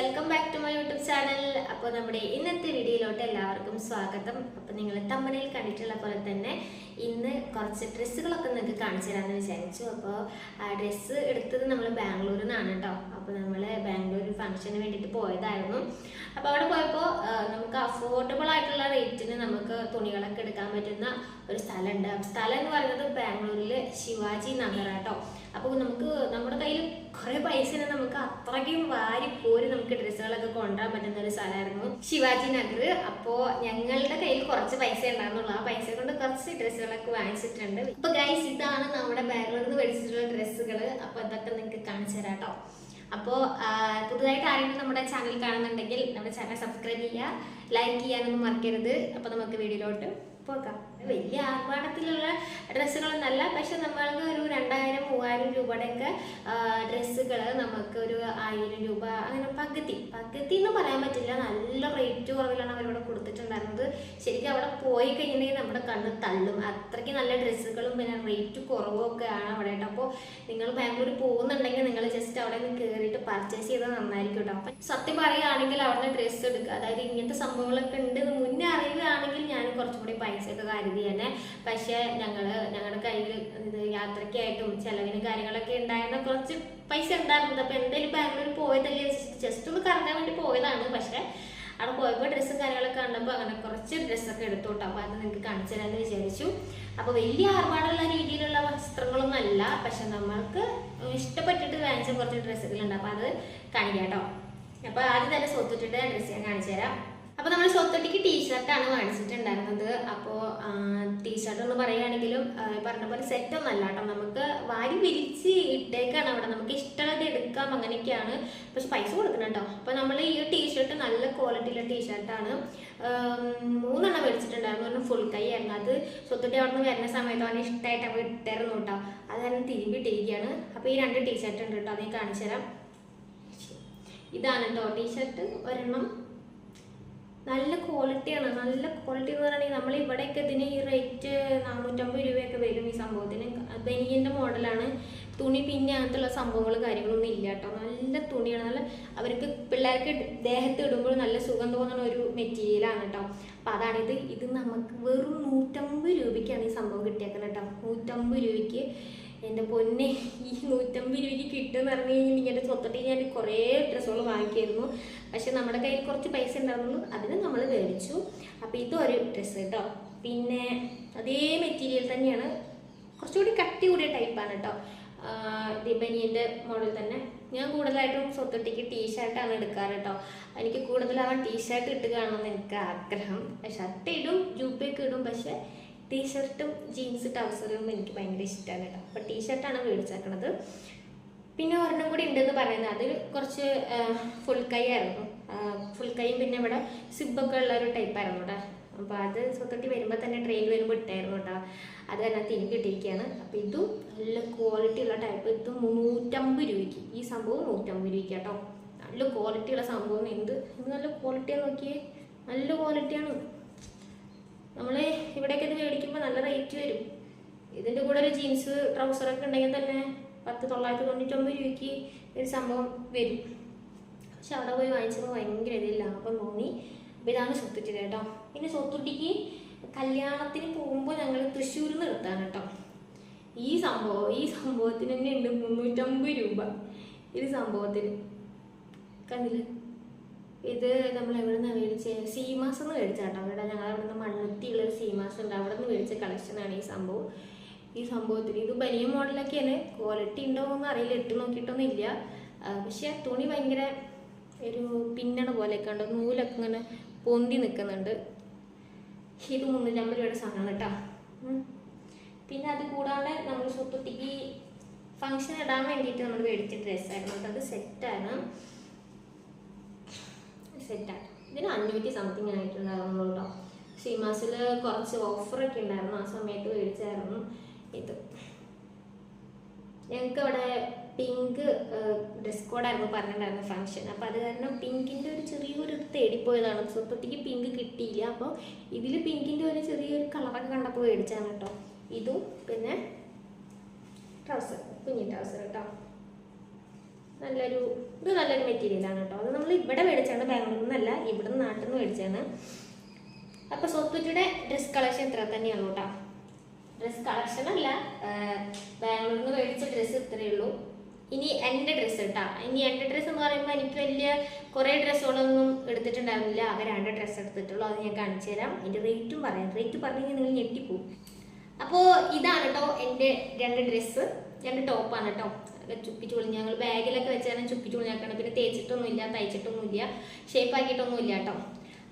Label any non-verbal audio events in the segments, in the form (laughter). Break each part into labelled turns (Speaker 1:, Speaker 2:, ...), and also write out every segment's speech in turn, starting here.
Speaker 1: Welcome back to my YouTube channel അപ്പോൾ നമ്മുടെ ഇന്നത്തെ വീഡിയോയിലോട്ട് എല്ലാവർക്കും സ്വാഗതം. അപ്പോൾ നിങ്ങൾ തമ്പനയിൽ കണ്ടിട്ടുള്ള പോലെ തന്നെ ഇന്ന് കുറച്ച് ഡ്രസ്സുകളൊക്കെ നിങ്ങൾക്ക് കാണിച്ചു തരാമെന്ന് വിചാരിച്ചു. അപ്പോൾ ഡ്രസ്സ് എടുത്തത് നമ്മൾ ബാംഗ്ലൂരിൽ നിന്നാണ് കേട്ടോ അപ്പോൾ നമ്മൾ ബാംഗ്ലൂർ ഫംഗ്ഷന് വേണ്ടിയിട്ട് പോയതായിരുന്നു. അപ്പോൾ അവിടെ പോയപ്പോൾ നമുക്ക് അഫോർഡബിൾ ആയിട്ടുള്ള റേറ്റിന് നമുക്ക് തുണികളൊക്കെ എടുക്കാൻ പറ്റുന്ന ഒരു സ്ഥലമുണ്ട്. സ്ഥലം എന്ന് പറയുന്നത് ബാംഗ്ലൂരിൽ ശിവാജി നഗർ കേട്ടോ അപ്പോൾ നമുക്ക് നമ്മുടെ കയ്യിൽ കുറേ പൈസ നമുക്ക് അത്രയ്ക്കും വാരി കോരി നമുക്ക് ഡ്രസ്സുകളൊക്കെ കൊണ്ടുവരാൻ പറ്റുന്ന ഒരു സ്ഥലമായിരുന്നു ശിവാജി നഗർ. അപ്പോ ഞങ്ങളുടെ കയ്യിൽ കുറച്ച് പൈസ ഉണ്ടായിരുന്നുള്ളൂ. ആ പൈസ കൊണ്ട് കുറച്ച് ഡ്രസ്സുകളൊക്കെ വാങ്ങിച്ചിട്ടുണ്ട്. ഇപ്പൊ ഗൈസ് ഇതാണ് നമ്മുടെ ബാംഗ്ലൂരിൽ നിന്ന് മേടിച്ചിട്ടുള്ള ഡ്രസ്സുകൾ അപ്പോൾ ഇതൊക്കെ നിങ്ങൾക്ക് കാണിച്ചു തരാം കേട്ടോ. അപ്പോൾ പുതുതായിട്ട് ആരെങ്കിലും നമ്മുടെ ചാനൽ കാണുന്നുണ്ടെങ്കിൽ നമ്മുടെ ചാനൽ സബ്സ്ക്രൈബ് ചെയ്യുക ലൈക്ക് ചെയ്യാനൊന്നും മറക്കരുത്. അപ്പോൾ നമുക്ക് വീഡിയോയിലോട്ട് പോകാം. വലിയ ആർഭാടത്തിലുള്ള ഡ്രസ്സുകളൊന്നല്ല പക്ഷെ നമ്മൾക്ക് ഒരു രണ്ടായിരം മൂവായിരം രൂപയുടെയൊക്കെ ഡ്രസ്സുകൾ നമുക്ക് ഒരു ആയിരം രൂപ അങ്ങനെ പകുതി പകുതി എന്ന് പറയാൻ പറ്റില്ല. നല്ല റേറ്റ് കുറവിലാണ് അവരിവിടെ കൊടുത്തിട്ടുണ്ടായിരുന്നത്. ശരിക്കും അവിടെ പോയി കഴിഞ്ഞിട്ടുണ്ടെങ്കിൽ നമ്മുടെ കണ്ണ് തള്ളും. അത്രയ്ക്ക് നല്ല ഡ്രസ്സുകളും പിന്നെ റേറ്റ് കുറവും ഒക്കെ ആണ് അവിടെ അപ്പോൾ നിങ്ങൾ ബാംഗ്ലൂർ പോകുന്നുണ്ടെങ്കിൽ നിങ്ങൾ ജസ്റ്റ് അവിടെ നിന്ന് കയറിയിട്ട് പർച്ചേസ് ചെയ്താൽ നന്നായിരിക്കും കേട്ടോ. അപ്പം സത്യം പറയുകയാണെങ്കിൽ അവിടെ ഡ്രസ്സ് എടുക്കുക. അതായത് ഇങ്ങനത്തെ സംഭവങ്ങളൊക്കെ ഉണ്ട് മുന്നേ അറിയുകയാണെങ്കിൽ ഞാൻ കുറച്ചും കൂടി പൈസയൊക്കെ കരുതി തന്നെ. പക്ഷേ ഞങ്ങൾ ഞങ്ങളുടെ കയ്യിൽ യാത്രയ്ക്കായിട്ടും ചെലവിനും കാര്യങ്ങളൊക്കെ ഉണ്ടായിരുന്ന കുറച്ച് പൈസ ഉണ്ടായിരുന്നത് അപ്പോൾ എന്തായാലും ബാംഗ്ലൂർ പോയതല്ലേ ജസ്റ്റ് ഒന്ന് കറങ്ങാൻ വേണ്ടി പോയതാണ്. പക്ഷേ അവിടെ പോയപ്പോൾ ഡ്രസ്സും കാര്യങ്ങളൊക്കെ കണ്ടപ്പോൾ അങ്ങനെ കുറച്ച് ഡ്രസ്സൊക്കെ എടുത്തു കേട്ടോ അപ്പോൾ അത് നിങ്ങൾക്ക് കാണിച്ചു തരാമെന്ന് വിചാരിച്ചു. അപ്പോൾ വലിയ ആർഭാടുള്ള രീതിയിലുള്ള വസ്ത്രങ്ങളൊന്നും അല്ല. പക്ഷെ നമ്മൾക്ക് ഇഷ്ടപ്പെട്ടിട്ട് വാങ്ങിച്ച കുറച്ച് ഡ്രസ്സുകളുണ്ട് അപ്പോൾ അത് കാണിക്കാം കേട്ടോ അപ്പോൾ ആദ്യം തന്നെ സ്വത്തിട്ടിട്ട് ഡ്രസ്സ് ഞാൻ കാണിച്ചു തരാം. അപ്പോൾ നമ്മൾ സ്വത്തൊട്ടിക്ക് ടീഷർട്ടാണ് വാങ്ങിച്ചിട്ടുണ്ടായിരുന്നത്. അപ്പോൾ ടീഷർട്ട് എന്ന് പറയുകയാണെങ്കിലും പറഞ്ഞ പോലെ സെറ്റ് അല്ല കേട്ടോ. നമുക്ക് വാരി വിരിച്ച് ഇട്ടേക്കാണ് അവിടെ. നമുക്ക് ഇഷ്ടമുള്ളത് എടുക്കാം അങ്ങനെയൊക്കെയാണ്. പക്ഷെ പൈസ കൊടുക്കണം കേട്ടോ. അപ്പോൾ നമ്മൾ ഈ ടീഷർട്ട് നല്ല ക്വാളിറ്റിയുള്ള ടീഷർട്ടാണ് മൂന്നെണ്ണം മേടിച്ചിട്ടുണ്ടായിരുന്നു. ഒരെണ്ണം ഫുൾ കൈ ആയിരുന്നു. അത് സ്വത്തൊട്ടി അവിടെ നിന്ന് വരുന്ന സമയത്ത് അവന് ഇഷ്ടമായിട്ട് അവ ഇട്ടായിരുന്നു കേട്ടോ. അത് തന്നെ തിരുമ്പിട്ടിരിക്കുകയാണ് അപ്പോൾ ഈ രണ്ട് ടീഷർട്ട് ഉണ്ട് കേട്ടോ. അത് ഞാൻ കാണിച്ചു തരാം ഇതാണ് കേട്ടോ ടീഷർട്ട് ഒരെണ്ണം നല്ല ക്വാളിറ്റിയാണ് നല്ല ക്വാളിറ്റി എന്ന് പറയുകയാണെങ്കിൽ നമ്മൾ ഇവിടെയൊക്കെ ഇതിന് ഈ റേറ്റ് നാനൂറ്റമ്പത് രൂപയൊക്കെ വരും ഈ സംഭവത്തിന്. ബനിയന്റെ മോഡലാണ് തുണി പിന്നെ അങ്ങനത്തുള്ള സംഭവങ്ങൾ കാര്യങ്ങളൊന്നും ഇല്ല കേട്ടോ. നല്ല തുണിയാണ്. നല്ല അവർക്ക് പിള്ളേർക്ക് ദേഹത്ത് ഇടുമ്പോൾ നല്ല സുഖം തോന്നുന്ന ഒരു മെറ്റീരിയലാണ് കേട്ടോ. അപ്പോൾ അതാണിത് ഇത് നമുക്ക് വെറും നൂറ്റമ്പത് രൂപയ്ക്കാണ് ഈ സംഭവം കിട്ടിയേക്കുന്നത് കേട്ടോ. നൂറ്റമ്പത് രൂപയ്ക്ക് എന്റെ പൊന്നെ ഈ നൂറ്റമ്പത് രൂപയ്ക്ക് കിട്ടുമെന്ന് പറഞ്ഞു കഴിഞ്ഞാൽ ഇങ്ങനെ സ്വത്തിട്ട് ഞാൻ കുറേ ഡ്രസ്സുകൾ വാങ്ങിക്കായിരുന്നു. പക്ഷെ നമ്മുടെ കയ്യിൽ കുറച്ച് പൈസ ഉണ്ടായിരുന്നു അതിന് നമ്മൾ മേടിച്ചു അപ്പോൾ ഇതൊരു ഡ്രസ്സ് കേട്ടോ പിന്നെ അതേ മെറ്റീരിയൽ തന്നെയാണ്. കുറച്ചുകൂടി കട്ടി കൂടിയ ടൈപ്പാണ് കേട്ടോ ദിബനിയന്റെ മോഡൽ തന്നെ. ഞാൻ കൂടുതലായിട്ടും സ്വത്തൊട്ടിക്ക് ടീഷർട്ടാണ് എടുക്കാറ് കേട്ടോ എനിക്ക് കൂടുതലാവാൻ ടീഷർട്ട് ഇട്ട് കാണണമെന്ന് എനിക്ക് ആഗ്രഹം. ഷർട്ട് ഇടും ജൂപ്പയൊക്കെ ഇടും. പക്ഷേ ടീഷർട്ടും ജീൻസ് ട്രൗസറും എനിക്ക് ഭയങ്കര ഇഷ്ടമാണ് കേട്ടോ. അപ്പോൾ ടീഷർട്ടാണ് മേടിച്ചേക്കണത്. പിന്നെ ഒരെണ്ണം കൂടി ഉണ്ടെന്ന് പറയുന്നത്. അതിൽ കുറച്ച് ഫുൾ കൈ ആയിരുന്നു. ഫുൾ കൈയും പിന്നെ ഇവിടെ സിബൊക്കെ ഉള്ള ഒരു ടൈപ്പായിരുന്നു കേട്ടോ. അപ്പോൾ അത് സ്വത്തൊട്ടി വരുമ്പോൾ തന്നെ ട്രെയിൻ വരുമ്പോൾ ഇട്ടായിരുന്നു കേട്ടോ. അത് തന്നെ എനിക്ക് കിട്ടിയിരിക്കുകയാണ് അപ്പോൾ ഇതും നല്ല ക്വാളിറ്റി ഉള്ള ടൈപ്പ് ഇതും നൂറ്റമ്പത് രൂപയ്ക്ക്. ഈ സംഭവം നൂറ്റമ്പത് രൂപയ്ക്ക് കേട്ടോ. നല്ല ക്വാളിറ്റി ഉള്ള സംഭവം. എന്ത് നല്ല ക്വാളിറ്റിയാണ് നോക്കിയേ. നല്ല ക്വാളിറ്റിയാണ് നമ്മൾ ഇവിടെയൊക്കെ ഇത് മേടിക്കുമ്പോൾ നല്ല റേറ്റ് വരും. ഇതിന്റെ കൂടെ ഒരു ജീൻസ് ട്രൗസറൊക്കെ ഉണ്ടെങ്കിൽ തന്നെ പത്ത് തൊള്ളായിരത്തി തൊണ്ണൂറ്റൊമ്പത് രൂപയ്ക്ക് ഒരു സംഭവം വരും. പക്ഷെ അവിടെ പോയി വാങ്ങിച്ചപ്പോൾ ഭയങ്കര ഇതിൽ ലാഭം തോന്നി. അപ്പോൾ ഇതാണ് സ്വത്തുട്ടി കേട്ടോ. പിന്നെ സ്വത്തുട്ടിക്ക് കല്യാണത്തിന് പോകുമ്പോൾ ഞങ്ങൾ തൃശ്ശൂരിൽ നിന്ന് എടുത്താണ് കേട്ടോ. ഈ സംഭവം ഈ സംഭവത്തിന് തന്നെ ഉണ്ട് മുന്നൂറ്റമ്പത് രൂപ. ഈ സംഭവത്തിന്. കണ്ടില്ലേ? ഇത് നമ്മൾ എവിടെ നിന്ന് മേടിച്ച്? സീമാസ് എന്ന് മേടിച്ചാട്ടോ അവിടെ ഞങ്ങൾ അവിടെ നിന്ന് മണ്ണുത്തിയുള്ള ഒരു സീമാസ് ഉണ്ട്. അവിടെ നിന്ന് മേടിച്ച കളക്ഷനാണ് ഈ സംഭവം. ഈ സംഭവത്തിന് ഇത് ബനിയ മോഡലൊക്കെയാണ് ക്വാളിറ്റി ഉണ്ടോ എന്ന് അറിയില്ല. ഇട്ട് നോക്കിയിട്ടൊന്നും ഇല്ല. പക്ഷെ തുണി ഭയങ്കര ഒരു പിന്നണ പോലെയൊക്കെ ഉണ്ട്. നൂലൊക്കെ ഇങ്ങനെ പൊന്തി നിൽക്കുന്നുണ്ട്. ഇത് മുന്നൂറ്റമ്പത് രൂപയുടെ സാധനമാണ് കേട്ടോ. പിന്നെ അത് കൂടാതെ നമ്മൾ സ്വത്തുട്ടിക്ക് ഫങ്ഷൻ ഇടാൻ വേണ്ടിയിട്ട് നമ്മൾ മേടിച്ച ഡ്രസ്സായിരുന്നു അത് സെറ്റാണ് സെറ്റാണ് ഇതിന് അഞ്ഞൂറ്റി സംതിങ് ആയിട്ടുണ്ടായിരുന്നു കേട്ടോ സീമാസിൽ കുറച്ച് ഓഫറൊക്കെ ഉണ്ടായിരുന്നു. ആ സമയത്ത് മേടിച്ചായിരുന്നു ഇത്. ഞങ്ങൾക്ക് അവിടെ പിങ്ക് ഡ്രസ് കോഡായിരുന്നു പറഞ്ഞിട്ടുണ്ടായിരുന്നു ഫംഗ്ഷൻ അപ്പോൾ അത് കാരണം പിങ്കിന്റെ ഒരു ചെറിയൊരു തേടിപ്പോയതാണ്. സ്വപ്പത്തേക്ക് പിങ്ക് കിട്ടിയില്ല. അപ്പോൾ ഇതിൽ പിങ്കിന്റെ ഒരു ചെറിയൊരു കളറൊക്കെ കണ്ടപ്പോൾ മേടിച്ചാണ് കേട്ടോ ഇതും പിന്നെ ട്രൗസർ കുഞ്ഞി ട്രൗസർ കേട്ടോ നല്ലൊരു ഇത് നല്ലൊരു മെറ്റീരിയലാണ് കേട്ടോ. അത് നമ്മൾ ഇവിടെ മേടിച്ചാണ് ബാംഗ്ലൂരിൽ നിന്നല്ല ഇവിടെ നാട്ടിൽ നിന്ന് മേടിച്ചാണ് അപ്പോൾ സ്വത്തുറ്റിയുടെ ഡ്രസ് കളക്ഷൻ ഇത്ര തന്നെയാണ് കേട്ടോ. ഡ്രസ് കളക്ഷൻ അല്ല ബാംഗ്ലൂരിൽ നിന്ന് മേടിച്ച ഡ്രസ്സ് ഇത്രയേ ഉള്ളൂ. ഇനി എന്റെ ഡ്രസ്സ് കേട്ടോ. ഇനി എന്റെ ഡ്രസ്സ് എന്ന് പറയുമ്പോൾ എനിക്ക് വലിയ കുറേ ഡ്രസ്സുകളൊന്നും എടുത്തിട്ടുണ്ടായിരുന്നില്ല. ആകെ രണ്ട് ഡ്രസ്സ് എടുത്തിട്ടുള്ളൂ. അത് ഞാൻ കാണിച്ചു തരാം. എന്റെ റേറ്റും പറയാം. റേറ്റ് പറഞ്ഞു കഴിഞ്ഞാൽ നിങ്ങൾ ഞെട്ടിപ്പോവും. അപ്പോൾ ഇതാണ് കേട്ടോ എന്റെ രണ്ട് ഡ്രസ്സ് രണ്ട് ടോപ്പാണ് കേട്ടോ. ചുപ്പിച്ച് പൊളി ഞങ്ങൾ ബാഗിലൊക്കെ വെച്ചാൽ ചുപ്പിച്ച് പൊളിഞ്ഞാക്കണം പിന്നെ തേച്ചിട്ടൊന്നുമില്ല തയ്ച്ചിട്ടൊന്നുമില്ല. ഷേപ്പ് ആക്കിയിട്ടൊന്നുമില്ല കേട്ടോ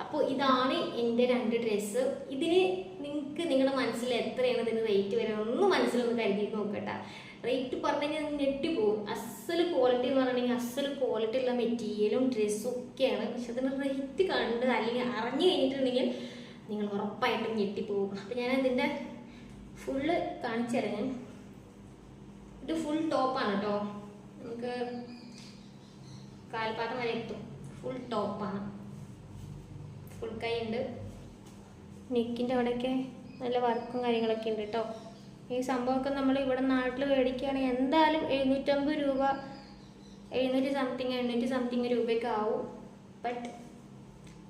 Speaker 1: അപ്പോൾ ഇതാണ് എന്റെ രണ്ട് ഡ്രസ്സ് ഇതിന് നിങ്ങൾക്ക് നിങ്ങളുടെ മനസ്സിൽ എത്രയാണ് ഇതിന് റേറ്റ് വരുന്നത് ഒന്ന് മനസ്സിലൊന്ന് കരുതി നോക്കട്ടെ. റേറ്റ് പറഞ്ഞു ഞെട്ടി പോകും അസൽ ക്വാളിറ്റി എന്ന് പറഞ്ഞിട്ടുണ്ടെങ്കിൽ അസൽ ക്വാളിറ്റി ഉള്ള മെറ്റീരിയലും ഡ്രസ്സും ഒക്കെയാണ്. പക്ഷെ അതിന് റേറ്റ് കണ്ട് അല്ലെങ്കിൽ അറിഞ്ഞു കഴിഞ്ഞിട്ടുണ്ടെങ്കിൽ നിങ്ങൾ ഉറപ്പായിട്ടും ഞെട്ടിപ്പോകും അപ്പം ഞാൻ അതിന്റെ ഫുള്ള് കാണിച്ചു തരാം ഞാൻ. ഇത് ഫുൾ ടോപ്പാണ് കേട്ടോ നമുക്ക് കാൽപാദം വരെ എത്തും. ഫുൾ ടോപ്പാണ് ഫുൾ കൈ ഉണ്ട്. നെക്കിന്റെ അവിടെയൊക്കെ നല്ല വർക്കും കാര്യങ്ങളൊക്കെ ഉണ്ട് കേട്ടോ ഈ സംഭവമൊക്കെ നമ്മൾ ഇവിടെ നാട്ടിൽ മേടിക്കുകയാണെങ്കിൽ എന്തായാലും എഴുന്നൂറ്റമ്പത് രൂപ എഴുന്നൂറ്റി സംതിങ് എണ്ണൂറ്റി സംതിങ് രൂപയൊക്കെ ആവും. ബട്ട്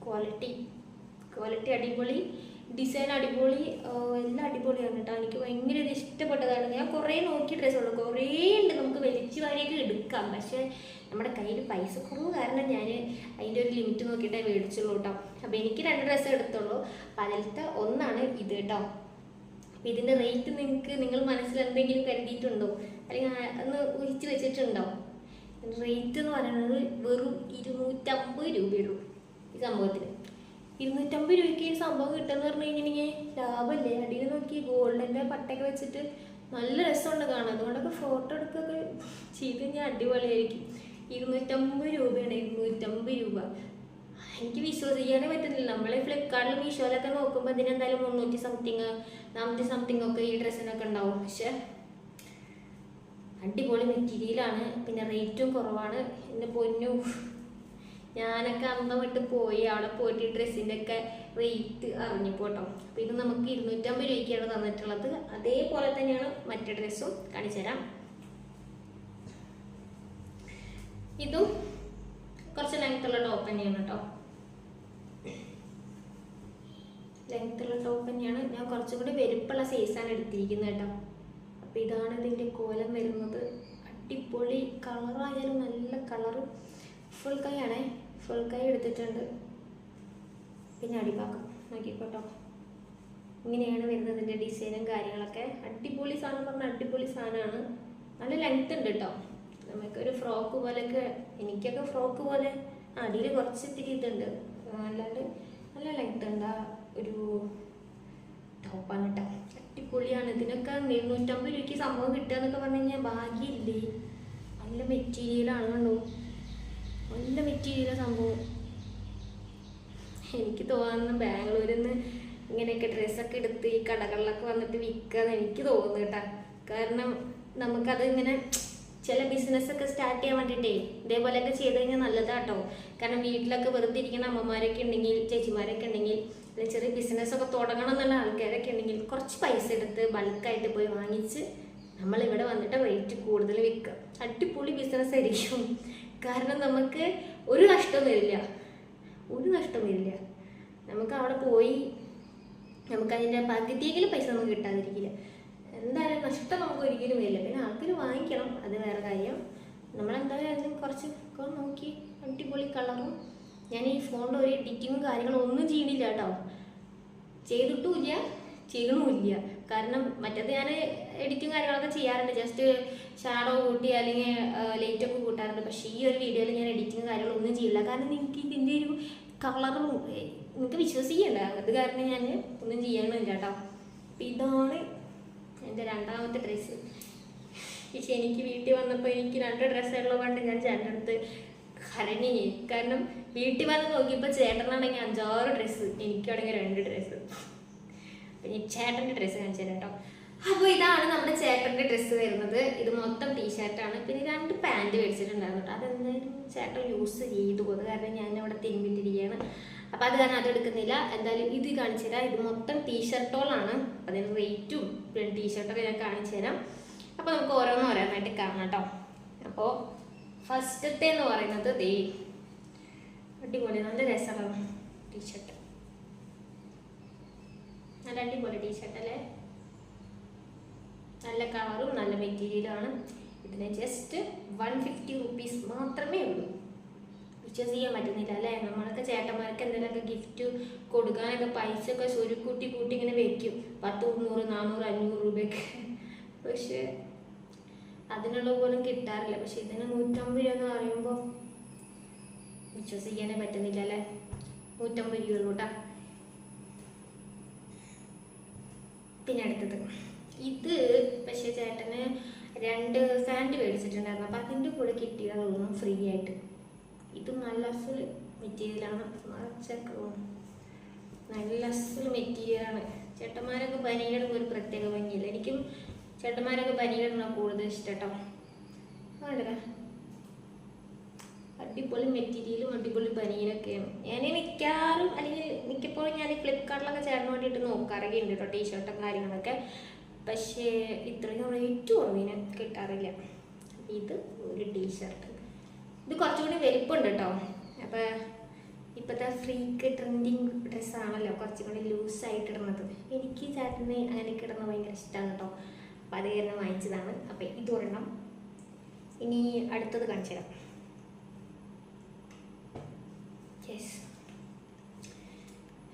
Speaker 1: ക്വാളിറ്റി ക്വാളിറ്റി അടിപൊളി. ഡിസൈൻ അടിപൊളി എല്ലാം അടിപൊളിയാണ് കേട്ടോ. എനിക്ക് ഭയങ്കര ഇത് ഇഷ്ടപ്പെട്ടതാണ്. ഞാൻ കുറേ നോക്കി ഡ്രസ്സുള്ളൂ കുറേ ഉണ്ട് നമുക്ക് വലിച്ചു വാരിയൊക്കെ എടുക്കാം. പക്ഷേ നമ്മുടെ കയ്യിൽ പൈസ കുറവ് കാരണം ഞാൻ അതിന്റെ ഒരു ലിമിറ്റ് നോക്കിയിട്ടേ മേടിച്ചുള്ളൂ കേട്ടോ. അപ്പോൾ എനിക്ക് രണ്ട് ഡ്രസ്സ് എടുത്തുള്ളൂ. അപ്പോൾ അതിലത്തെ ഒന്നാണ് ഇത് കേട്ടോ. അപ്പോൾ ഇതിന്റെ റേറ്റ് നിങ്ങൾക്ക് നിങ്ങൾ മനസ്സിൽ എന്തെങ്കിലും കരുതിയിട്ടുണ്ടോ? അല്ലെങ്കിൽ ഒന്ന് ഊഹിച്ച് വെച്ചിട്ടുണ്ടോ? റേറ്റ് എന്ന് പറയുന്നത് വെറും ഇരുന്നൂറ്റമ്പത് രൂപയുള്ളൂ ഈ സംഭവത്തിന്. ഇരുന്നൂറ്റമ്പത് രൂപയ്ക്ക് ഈ സംഭവം കിട്ടുമെന്ന് പറഞ്ഞു കഴിഞ്ഞിട്ടുണ്ടെങ്കിൽ ലാഭമല്ലേ? അടിയിൽ നോക്കി ഗോൾഡിന്റെ പട്ടയൊക്കെ വെച്ചിട്ട് നല്ല രസമുണ്ട് കാണാൻ. അതുകൊണ്ടൊക്കെ ഫോട്ടോ എടുക്കൊക്കെ ചെയ്ത് കഴിഞ്ഞാൽ അടിപൊളിയായിരിക്കും. ഇരുന്നൂറ്റമ്പത് രൂപയാണ് ഇരുന്നൂറ്റമ്പത് രൂപ. എനിക്ക് വിശ്വസിക്കാനേ പറ്റുന്നില്ല നമ്മൾ ഫ്ലിപ്കാർട്ടിലും മീഷോയിലൊക്കെ നോക്കുമ്പോൾ ഇതിനെന്തായാലും മുന്നൂറ്റി സംതിങ് നാനൂറ്റി സംതിങ് ഒക്കെ ഈ ഡ്രസ്സിനൊക്കെ ഉണ്ടാവും. പക്ഷെ അടിപൊളി മെറ്റീരിയലാണ് പിന്നെ റേറ്റും കുറവാണ്. എന്റെ പൊന്നു. ഞാനൊക്കെ അന്ന് വിട്ട് പോയി. അവിടെ പോയിട്ട് ഡ്രസ്സിന്റെ ഒക്കെ റേറ്റ് അറിഞ്ഞപ്പോട്ടോ. അപ്പോൾ ഇത് നമുക്ക് ഇരുന്നൂറ്റമ്പത് രൂപയ്ക്കാണ് തന്നിട്ടുള്ളത്. അതേപോലെ തന്നെയാണ് മറ്റേ ഡ്രസ്സും കാണിച്ചു തരാം. ഇതും കുറച്ച് ലെങ്ത്തുള്ള ടോപ്പ് തന്നെയാണ് കേട്ടോ ലെങ്ത്തുള്ള ടോപ്പ് തന്നെയാണ്. ഞാൻ കുറച്ചും കൂടി വെരുപ്പുള്ള സൈസാണ് എടുത്തിരിക്കുന്നത് കേട്ടോ അപ്പോൾ ഇതാണ് ഇതിന്റെ കോലം വരുന്നത്. അടിപൊളി കളറായാലും നല്ല കളറ് ഫുൾ കൈ ആണേ. ഫുൾ കൈ എടുത്തിട്ടുണ്ട്. പിന്നെ അടിഭാഗം. നോക്കിക്കോട്ടോ. ഇങ്ങനെയാണ് വരുന്നത് ഇതിന്റെ ഡിസൈനും കാര്യങ്ങളൊക്കെ. അടിപൊളി സാധനം പറഞ്ഞാൽ അടിപൊളി സാധനമാണ്. നല്ല ലെങ്ത് ഉണ്ട് കേട്ടോ നമുക്കൊരു ഫ്രോക്ക് പോലെയൊക്കെ എനിക്കൊക്കെ ഫ്രോക്ക് പോലെ അടിയിൽ കുറച്ച് ഇതുണ്ട്. അല്ലാണ്ട് നല്ല ലെങ്ത് ഉണ്ട് ആ ഒരു ടോപ്പാണ് കേട്ടോ അടിപൊളിയാണ്. ഇതിനൊക്കെ എഴുന്നൂറ്റമ്പത് രൂപയ്ക്ക് സംഭവം കിട്ടുക എന്നൊക്കെ പറഞ്ഞു കഴിഞ്ഞാൽ ഭാഗ്യമില്ലേ? നല്ല മെറ്റീരിയലാണ് കണ്ടോ. നല്ല മെറ്റീരിയൽ സംഭവം. എനിക്ക് തോന്നുന്നു ബാംഗ്ലൂരിൽ നിന്ന് ഇങ്ങനെയൊക്കെ ഡ്രസ്സൊക്കെ എടുത്ത് ഈ കടകളിലൊക്കെ വന്നിട്ട് വിൽക്കാന്ന് എനിക്ക് തോന്നുന്നു കേട്ടോ. കാരണം നമുക്കത് ഇങ്ങനെ ചില ബിസിനസ്സൊക്കെ സ്റ്റാർട്ട് ചെയ്യാൻ വേണ്ടിയിട്ടേ ഇതേപോലെയൊക്കെ ചെയ്ത് കഴിഞ്ഞാൽ നല്ലതാട്ടോ. കാരണം വീട്ടിലൊക്കെ വെറുതെ ഇരിക്കുന്ന അമ്മമാരൊക്കെ ഉണ്ടെങ്കിൽ ചേച്ചിമാരൊക്കെ ഉണ്ടെങ്കിൽ അല്ലെങ്കിൽ ചെറിയ ബിസിനസ്സൊക്കെ തുടങ്ങണം എന്നുള്ള ആൾക്കാരൊക്കെ ഉണ്ടെങ്കിൽ കുറച്ച് പൈസ എടുത്ത് ബൾക്കായിട്ട് പോയി വാങ്ങിച്ച് നമ്മൾ ഇവിടെ വന്നിട്ട് റേറ്റ് കൂടുതൽ വിൽക്കുക. അടിപൊളി ബിസിനസ് ആയിരിക്കും. കാരണം നമുക്ക് ഒരു നഷ്ടം വരില്ല. ഒരു നഷ്ടം വരില്ല. നമുക്ക് അവിടെ പോയി നമുക്ക് അതിന്റെ പകുതിയെങ്കിലും പൈസ നമുക്ക് കിട്ടാതിരിക്കില്ല. എന്തായാലും നഷ്ടം നമുക്ക് ഒരിക്കലും വരില്ല. പിന്നെ ആൾക്കാർ വാങ്ങിക്കണം. അത് വേറെ കാര്യം. നമ്മളെന്തായാലും അതിന് കുറച്ച് നോക്കി അടിപൊളി കളറും ഞാൻ ഈ ഫോണിന്റെ ഒരു എഡിറ്റിങ്ങും കാര്യങ്ങളും ഒന്നും ചെയ്യണില്ല കേട്ടോ. ചെയ്തിട്ടുമില്ല ചെയ്യണമില്ല കാരണം മറ്റേത് ഞാൻ എഡിറ്റും കാര്യങ്ങളൊക്കെ ചെയ്യാറുണ്ട്. ജസ്റ്റ് ഷാഡോ കൂട്ടി അല്ലെങ്കിൽ ലൈറ്റൊക്കെ കൂട്ടാറുണ്ട്. പക്ഷേ ഈ ഒരു വീഡിയോയിൽ ഞാൻ എഡിറ്റിങ് കാര്യങ്ങളൊന്നും ചെയ്യില്ല. കാരണം നിങ്ങൾക്ക് ഇതിന്റെ ഒരു കളറും നിങ്ങൾക്ക് വിശ്വസിക്കണ്ട. അത് കാരണം ഞാൻ ഒന്നും ചെയ്യണമില്ല കേട്ടോ. അപ്പം ഇതാണ് എന്റെ രണ്ടാമത്തെ ഡ്രസ്സ് പക്ഷെ എനിക്ക് വീട്ടിൽ വന്നപ്പോൾ എനിക്ക് രണ്ട് ഡ്രസ്സുകളോ കണ്ട് ഞാൻ ചേട്ടന്റെ അടുത്ത് കരഞ്ഞു. കാരണം വീട്ടിൽ വന്ന് നോക്കിയപ്പോൾ ചേട്ടനാണെങ്കിൽ അഞ്ചാറ് ഡ്രസ്സ് എനിക്കാണെങ്കിൽ രണ്ട് ഡ്രസ്സ് അപ്പം ഞാൻ ചേട്ടന്റെ ഡ്രസ്സ് കാണിച്ചു തരാം കേട്ടോ. അപ്പോൾ ഇതാണ് നമ്മുടെ ചേട്ടന്റെ ഡ്രസ്സ് വരുന്നത്. ഇത് മൊത്തം ടീഷർട്ടാണ് പിന്നെ രണ്ട് പാന്റ് മേടിച്ചിട്ടുണ്ടായിരുന്നു കേട്ടോ. അതെന്തായാലും ചേട്ടൻ യൂസ് ചെയ്തു പോകുന്നത് കാരണം ഞാൻ അവിടെ തിരുമ്പിട്ടിരിക്കുകയാണ്. അപ്പോൾ അത് കാരണം അതെടുക്കുന്നില്ല എന്തായാലും ഇത് കാണിച്ചു തരാം. ഇത് മൊത്തം ടീഷർട്ടോളാണ് അതിന് റേറ്റും ടീഷർട്ടൊക്കെ ഞാൻ കാണിച്ചു തരാം. അപ്പോൾ നമുക്ക് ഓരോന്ന് ഓരോന്നായിട്ട് കാണാം കേട്ടോ. അപ്പോൾ ഫസ്റ്റത്തെ എന്ന് പറയുന്നത് ദേ അടിപൊളി നല്ല രസമാണ് ടീഷർട്ട് നല്ല അടിപൊളി ടീഷർട്ട് അല്ലേ? നല്ല കളറും നല്ല മെറ്റീരിയലാണ് ഇതിന് ജസ്റ്റ് വൺ ഫിഫ്റ്റി റുപ്പീസ് മാത്രമേ ഉള്ളൂ. വിശ്വസിക്കാൻ പറ്റുന്നില്ല അല്ലേ? നമ്മളൊക്കെ ചേട്ടന്മാർക്ക് എന്തെങ്കിലുമൊക്കെ ഗിഫ്റ്റ് കൊടുക്കാനൊക്കെ പൈസ ഒക്കെ ചുരുക്കൂട്ടി കൂട്ടി ഇങ്ങനെ വെക്കും. പത്ത് മുന്നൂറ് നാനൂറ് അഞ്ഞൂറ് രൂപയൊക്കെ. പക്ഷേ അതിനുള്ള പോലും കിട്ടാറില്ല. പക്ഷെ ഇതിന് നൂറ്റമ്പത് രൂപ എന്ന് പറയുമ്പോൾ വിശ്വസിക്കാനേ പറ്റുന്നില്ല അല്ലേ? നൂറ്റമ്പത് രൂപ കൂട്ടാ. പിന്നെ അടുത്തത്. ഇത് പക്ഷേ ചേട്ടന് രണ്ട് ഫാന്റ് മേടിച്ചിട്ടുണ്ടായിരുന്നു. അപ്പം അതിന്റെ കൂടെ കിട്ടിയത് തോന്നുന്നു ഫ്രീ ആയിട്ട്. ഇത് നല്ല അസൽ മെറ്റീരിയലാണ് മറച്ചേക്കും നല്ല അസൽ മെറ്റീരിയലാണ് ചേട്ടന്മാരൊക്കെ പനിയിടുന്ന ഒരു പ്രത്യേക ഭംഗിയില്ല. എനിക്കും ചേട്ടന്മാരൊക്കെ പനിയിടുന്ന കൂടുതൽ ഇഷ്ടം വളരെ അടിപൊളി മെറ്റീരിയലും അടിപൊളി പനിയിലൊക്കെയാണ്. ഞാൻ മിക്കാറും അല്ലെങ്കിൽ മിക്കപ്പോഴും ഞാൻ ഫ്ലിപ്കാർട്ടിലൊക്കെ ചേർന്ന് വേണ്ടിയിട്ട് നോക്കാറൊക്കെ ഉണ്ട് കേട്ടോ ടീഷർട്ടും കാര്യങ്ങളൊക്കെ. പക്ഷേ ഇത്രയും റേറ്റ് കുറവിന് കിട്ടാറില്ല. ഇത് ഒരു ടീഷർട്ട്. ഇത് കുറച്ചുകൂടി വലിപ്പമുണ്ട് കേട്ടോ അപ്പോൾ ഇപ്പോഴത്തെ ഫ്രീക്ക് ട്രെൻഡിങ് ഡ്രസ്സാണല്ലോ കുറച്ചും കൂടി ലൂസായിട്ട് ഇടുന്നത്. എനിക്ക് ചേട്ടന് അങ്ങനെ കിടന്ന് ഭയങ്കര ഇഷ്ടമാണ് കേട്ടോ അപ്പോൾ അത് കാരണം വാങ്ങിച്ചതാണ്. അപ്പോൾ ഇത് ഒരെണ്ണം ഇനി അടുത്തത് കാണിച്ചു തരാം. യെസ്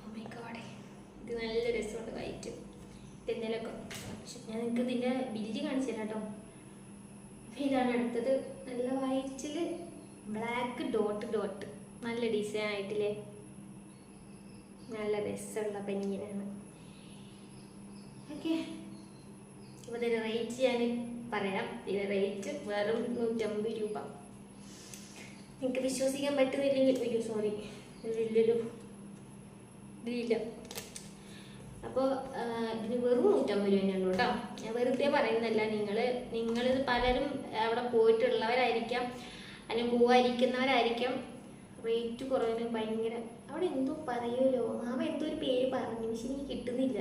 Speaker 1: ഓ മൈ ഗോഡ് ഇത് നല്ല രസമുണ്ട് വൈറ്റ് ഇത് എന്തെങ്കിലുമൊക്കെ പക്ഷെ ഞാൻ നിങ്ങൾക്ക് ഇതിന്റെ ബില്ല് കാണിച്ചു തരാം കേട്ടോ ഇതാണ് അടുത്തത്. നല്ല വൈറ്റിൽ ബ്ലാക്ക് ഡോട്ട് ഡോട്ട് നല്ല ഡിസൈൻ ആയിട്ടില്ലേ? നല്ല രസമുള്ള പനീനാണ് ഓക്കെ അപ്പോൾ ഇതിന്റെ റേറ്റ് ഞാൻ പറയാം. ഇതിന്റെ റേറ്റ് വെറും നൂറ്റമ്പത് രൂപ. നിങ്ങൾക്ക് വിശ്വസിക്കാൻ പറ്റുന്നില്ലെങ്കിൽ അയ്യോ സോറി വലിയൊരു ഇതില്ല അപ്പോൾ ഇതിന് വെറും നൂറ്റമ്പത് രൂപ തന്നെയുള്ളൂ കേട്ടോ ഞാൻ വെറുതെ പറയുന്നതല്ല നിങ്ങൾ നിങ്ങളിത് പലരും അവിടെ പോയിട്ടുള്ളവരായിരിക്കാം അല്ലെങ്കിൽ പോവാതിരിക്കുന്നവരായിരിക്കാം. റേറ്റ് കുറവിന് ഭയങ്കര അവിടെ എന്തോ പറയുമല്ലോ മാമ എന്തോ ഒരു പേര് പറഞ്ഞു പക്ഷെ എനിക്ക് കിട്ടുന്നില്ല.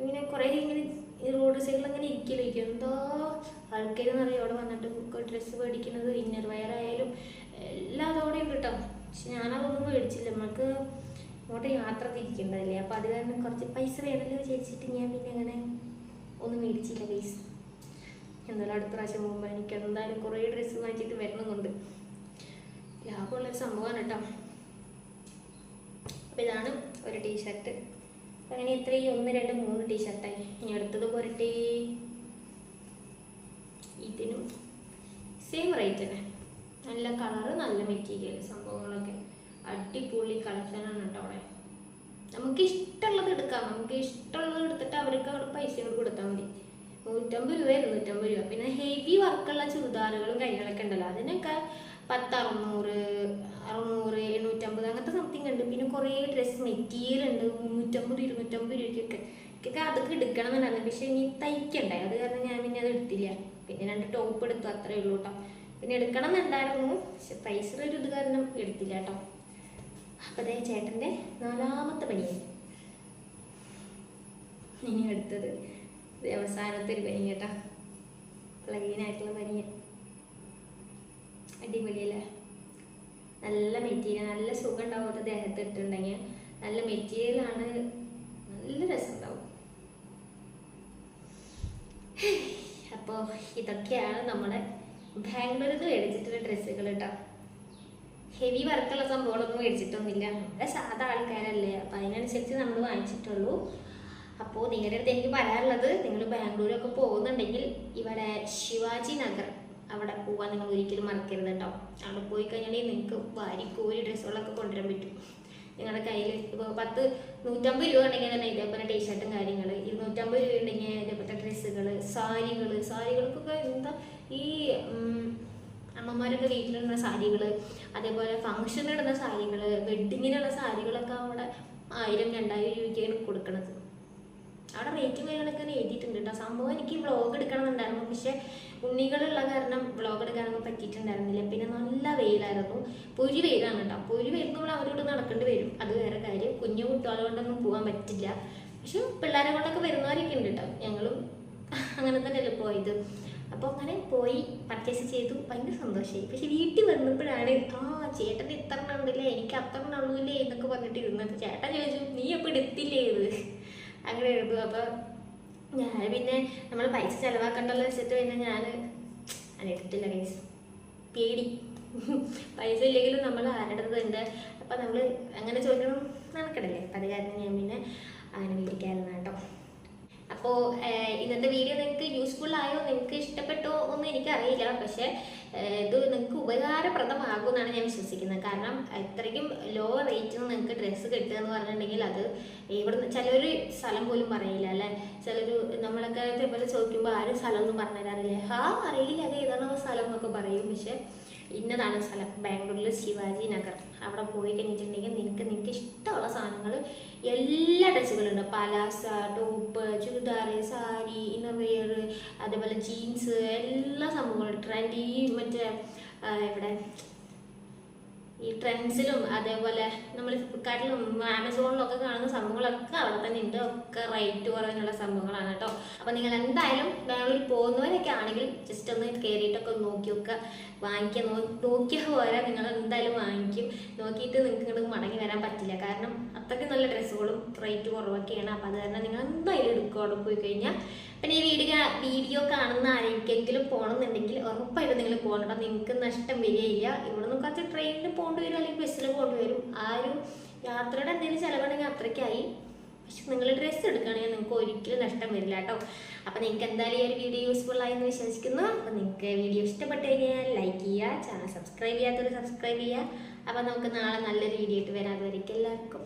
Speaker 1: ഇങ്ങനെ കുറേ ഇങ്ങനെ റോഡ് സൈഡിൽ അങ്ങനെ ഇരിക്കലിരിക്കും എന്തോ ആൾക്കാരെന്ന് അറിയാം അവിടെ വന്നിട്ട് ഡ്രസ്സ് മേടിക്കുന്നത് ഇന്നർ വെയർ ആയാലും എല്ലാം അതോടെയും കേട്ടോ പക്ഷെ ഞാനതൊന്നും മേടിച്ചില്ല. നമുക്ക് അങ്ങോട്ട് യാത്ര തിരിക്കേണ്ടതല്ലേ? അപ്പോൾ അത് കാരണം കുറച്ച് പൈസ വേണമല്ലോ വിചാരിച്ചിട്ട് ഞാൻ പിന്നെ അങ്ങനെ ഒന്നും മേടിച്ചില്ല പൈസ എന്നാലും അടുത്ത പ്രാവശ്യം പോകുമ്പോൾ എനിക്ക് എന്തായാലും കുറേ ഡ്രസ്സ് വാങ്ങിച്ചിട്ട് വരണമെന്നുണ്ട് ലാഭമുള്ളൊരു സംഭവമാണ് കേട്ടോ. അപ്പോൾ ഇതാണ് ഒരു ടീഷർട്ട് അങ്ങനെ ഇത്രയും ഒന്ന് രണ്ട് മൂന്ന് ടീഷർട്ടായി ഇനി അടുത്തത് പോരട്ടെ. ഇതിനും സെയിം റേറ്റ് തന്നെ. നല്ല കളറ് നല്ല മെറ്റീരിയൽ സംഭവങ്ങളൊക്കെ. അടിപൊളി കളക്ഷനാണ് കേട്ടോ അവിടെ. നമുക്ക് ഇഷ്ടമുള്ളത് എടുക്കാം. നമുക്ക് ഇഷ്ടമുള്ളത് എടുത്തിട്ട് അവർക്ക് അവിടെ പൈസ കൊണ്ട് കൊടുത്താൽ മതി. നൂറ്റമ്പത് രൂപ ഇരുന്നൂറ്റമ്പത് രൂപ. പിന്നെ ഹെവി വർക്കുള്ള ചുരിദാറുകളും കാര്യങ്ങളൊക്കെ ഉണ്ടല്ലോ. അതിനൊക്കെ പത്ത് അറുന്നൂറ് അറുന്നൂറ് എണ്ണൂറ്റമ്പത് അങ്ങനത്തെ സംതിങ് ഉണ്ട്. പിന്നെ കുറേ ഡ്രസ്സ് മെറ്റീരിയൽ ഉണ്ട്. മുന്നൂറ്റമ്പത് ഇരുന്നൂറ്റമ്പത് രൂപയ്ക്കൊക്കെ. എനിക്കൊക്കെ അതൊക്കെ എടുക്കണം എന്നുണ്ടായിരുന്നു പക്ഷെ ഇനി തയ്ക്കണ്ടേ? അത് കാരണം ഞാൻ പിന്നെ അത് എടുത്തില്ല. പിന്നെ രണ്ട് ടോപ്പ് എടുത്തു. അത്രേ ഉള്ളൂ കേട്ടോ. പിന്നെ എടുക്കണം എന്നുണ്ടായിരുന്നു പക്ഷെ പൈസ ഒരു ഇത് കാരണം എടുത്തില്ല കേട്ടോ. അപ്പോൾ അതേ ചേട്ടന്റെ നാലാമത്തെ പനിയായി ഇനി അടുത്തത് അവസാനത്തെ ഒരു പനി കേട്ടാ. പ്ലെയിനായിട്ടുള്ള പനിയ അടിപൊളിയല്ലേ? നല്ല മെറ്റീരിയൽ നല്ല സുഖം ഉണ്ടാവും ദേഹത്ത് ഇട്ടുണ്ടെങ്കിൽ. നല്ല മെറ്റീരിയലാണ് നല്ല രസം ഉണ്ടാവും അപ്പോൾ ഇതൊക്കെയാണ് നമ്മുടെ ബാംഗ്ലൂരിൽ നിന്ന് മേടിച്ചിട്ടുള്ള ഡ്രസ്സുകൾ കേട്ടോ. ഹെവി വർക്കുള്ള സംഭവങ്ങളൊന്നും മേടിച്ചിട്ടൊന്നുമില്ല. നമ്മുടെ സാധാ ആൾക്കാരല്ലേ. അപ്പം അതിനനുസരിച്ച് നമ്മൾ വാങ്ങിച്ചിട്ടുള്ളൂ. അപ്പോൾ നിങ്ങളുടെ അടുത്ത് എനിക്ക് പറയാനുള്ളത് നിങ്ങൾ ബാംഗ്ലൂരൊക്കെ പോകുന്നുണ്ടെങ്കിൽ ഇവിടെ ശിവാജി നഗർ അവിടെ പോകാൻ നിങ്ങൾ ഒരിക്കലും മറക്കരുത് കേട്ടോ അവിടെ പോയി കഴിഞ്ഞാൽ നിങ്ങൾക്ക് വാരിക്കോരി ഡ്രസ്സുകളൊക്കെ കൊണ്ടുവരാൻ പറ്റും. നിങ്ങളുടെ കയ്യിൽ ഇപ്പോൾ പത്ത് നൂറ്റമ്പത് രൂപ ഉണ്ടെങ്കിൽ തന്നെ ഇതേപോലെ ടീഷർട്ടും കാര്യങ്ങൾ ഇരുന്നൂറ്റമ്പത് രൂപ ഉണ്ടെങ്കിൽ ഇതേപോലത്തെ ഡ്രസ്സുകൾ സാരികൾ സാരികൾക്കൊക്കെ എന്താ ഈ അമ്മമാരൊക്കെ വീട്ടിലിടുന്ന സാരികൾ അതേപോലെ ഫംഗ്ഷനിടുന്ന സാരികൾ വെഡിങ്ങിനുള്ള സാരികളൊക്കെ അവിടെ ആയിരം രണ്ടായിരം രൂപയ്ക്കാണ് കൊടുക്കുന്നത് അവിടെ റേറ്റും കാര്യങ്ങളൊക്കെ എഴുതിയിട്ടുണ്ട് കേട്ടോ. സംഭവം എനിക്ക് വ്ളോഗ് എടുക്കണമെന്നുണ്ടായിരുന്നു. പക്ഷെ ഉണ്ണികളുള്ള കാരണം വ്ളോഗ് എടുക്കാനൊന്നും പറ്റിയിട്ടുണ്ടായിരുന്നില്ല. പിന്നെ നല്ല വെയിലായിരുന്നു. പൊരി വെയിലാണ് കേട്ടോ. പൊരി വെയിൽ നമ്മൾ അവരോട് നടക്കേണ്ടി വരും. അത് വേറെ കാര്യം. കുഞ്ഞു കുട്ടികളെ കൊണ്ടൊന്നും പോകാൻ പറ്റില്ല. പക്ഷെ പിള്ളേരെ കൊണ്ടൊക്കെ വരുന്നവരൊക്കെ ഉണ്ട് കേട്ടോ. ഞങ്ങളും (laughs) അങ്ങനെ തന്നെയല്ലേ പോയത്. അപ്പോൾ അങ്ങനെ പോയി പർച്ചേസ് ചെയ്തു. ഭയങ്കര സന്തോഷമായി പക്ഷെ വീട്ടിൽ വന്നപ്പോഴാണ് ആ ചേട്ടൻ ഇത്ര ഉണ്ടല്ലേ എനിക്ക് അത്ര ഉണ്ടാവില്ലേ എന്നൊക്കെ പറഞ്ഞിട്ട് ഇരുന്നത്. ചേട്ടൻ ചോദിച്ചു നീ എപ്പോൾ എടുത്തില്ലേ ഇത്? അങ്ങനെ എഴുതു അപ്പോൾ ഞാൻ പിന്നെ നമ്മൾ പൈസ ചിലവാക്കണ്ടല്ലോ വെച്ചിട്ട് പിന്നെ ഞാൻ എടുത്തില്ല പൈസ പേടി. പൈസ ഇല്ലെങ്കിലും നമ്മൾ ആരുടെ ഉണ്ട്? അപ്പം നമ്മൾ അങ്ങനെ ചോദിക്കണം. നടക്കണല്ലേ? അപ്പം അത് കാരണം ഞാൻ പിന്നെ അങ്ങനെ മേടിക്കായിരുന്നു കേട്ടോ. അപ്പോൾ ഇന്നത്തെ വീഡിയോ നിങ്ങൾക്ക് യൂസ്ഫുൾ ആയോ നിങ്ങൾക്ക് ഇഷ്ടപ്പെട്ടോ ഒന്നും എനിക്കറിയില്ല. പക്ഷേ ഇത് നിങ്ങൾക്ക് ഉപകാരപ്രദമാകുമെന്നാണ് ഞാൻ വിശ്വസിക്കുന്നത്. കാരണം ഇത്രയ്ക്കും ലോ റേറ്റിന് നിങ്ങൾക്ക് ഡ്രസ്സ് കിട്ടുക എന്ന് പറഞ്ഞിട്ടുണ്ടെങ്കിൽ അത് ഇവിടുന്ന് ചിലർ സ്ഥലം പോലും പറയില്ല അല്ലേ? ചിലർ നമ്മളൊക്കെ ഇതേപോലെ ചോദിക്കുമ്പോൾ ആരും സ്ഥലം ഒന്നും പറഞ്ഞു തരാറില്ല. ആ അറിയില്ല അത് ഏതാണോ സ്ഥലം എന്നൊക്കെ പറയും. പക്ഷെ ഇന്നതാണ് സ്ഥലം. ബാംഗ്ലൂരിൽ ശിവാജി നഗർ. അവിടെ പോയി കഴിഞ്ഞിട്ടുണ്ടെങ്കിൽ നിനക്ക് നിനക്ക് ഇഷ്ടമുള്ള സാധനങ്ങൾ എല്ലാ ഡ്രസ്സുകളുണ്ട്. Palazzo top churidar sari innerwear അതേപോലെ ജീൻസ് എല്ലാ സംഭവങ്ങളും ട്രെൻഡ് ഈ മറ്റേ ഇവിടെ ഈ ട്രെൻഡ്സിലും അതേപോലെ നമ്മൾ ഫ്ലിപ്കാർട്ടിലും ആമസോണിലും ഒക്കെ കാണുന്ന സംഭവങ്ങളൊക്കെ അവിടെ തന്നെ ഉണ്ട്. ഒക്കെ റേറ്റ് കുറവിനുള്ള സംഭവങ്ങളാണ് കേട്ടോ. അപ്പോൾ നിങ്ങൾ എന്തായാലും ബാംഗ്ലൂരിൽ പോകുന്നവരൊക്കെ ആണെങ്കിൽ ജസ്റ്റ് ഒന്ന് കയറിയിട്ടൊക്കെ നോക്കി നോക്കുക. വാങ്ങിക്കുക നോ നോക്കിയ പോലെ നിങ്ങൾ എന്തായാലും വാങ്ങിക്കും. നോക്കിയിട്ട് നിങ്ങൾക്ക് ഇങ്ങോട്ട് മടങ്ങി വരാൻ പറ്റില്ല. കാരണം അത്രയ്ക്ക് നല്ല ഡ്രസ്സുകളും റേറ്റ് കുറവൊക്കെയാണ്. അപ്പോൾ അത് കാരണം നിങ്ങൾ എന്തായാലും എടുക്കുക അവിടെ പോയി കഴിഞ്ഞാൽ. പിന്നെ ഈ വീഡിയോ വീഡിയോ കാണുന്ന ആരെങ്കിലും പോകണമെന്നുണ്ടെങ്കിൽ ഉറപ്പായിട്ടും നിങ്ങൾ പോകണം നിങ്ങൾക്ക് നഷ്ടം വരികയില്ല. ഇവിടെ നിന്ന് കുറച്ച് ട്രെയിനിൽ പോകേണ്ടി അല്ലെങ്കിൽ ബസ്സിൽ പോകേണ്ടി വരും ആ ഒരു യാത്രയുടെ എന്തെങ്കിലും ചിലവുണ്ടെങ്കിൽ അത്രയ്ക്കായി. പക്ഷെ നിങ്ങൾ ഡ്രസ്സ് എടുക്കുകയാണെങ്കിൽ നിങ്ങൾക്ക് ഒരിക്കലും നഷ്ടം വരില്ല കേട്ടോ. അപ്പോൾ നിങ്ങൾക്ക് എന്തായാലും ഈ ഒരു വീഡിയോ യൂസ്ഫുൾ ആയെന്ന് വിശ്വസിക്കുന്നു. അപ്പോൾ നിങ്ങൾക്ക് വീഡിയോ ഇഷ്ടപ്പെട്ട് കഴിഞ്ഞാൽ ലൈക്ക് ചെയ്യുക ചാനൽ സബ്സ്ക്രൈബ് ചെയ്യാത്തവർ സബ്സ്ക്രൈബ് ചെയ്യുക. അപ്പോൾ നമുക്ക് നാളെ നല്ലൊരു വീഡിയോ ആയിട്ട് വരാതെ അതുവരെയ്ക്കും എല്ലാവർക്കും.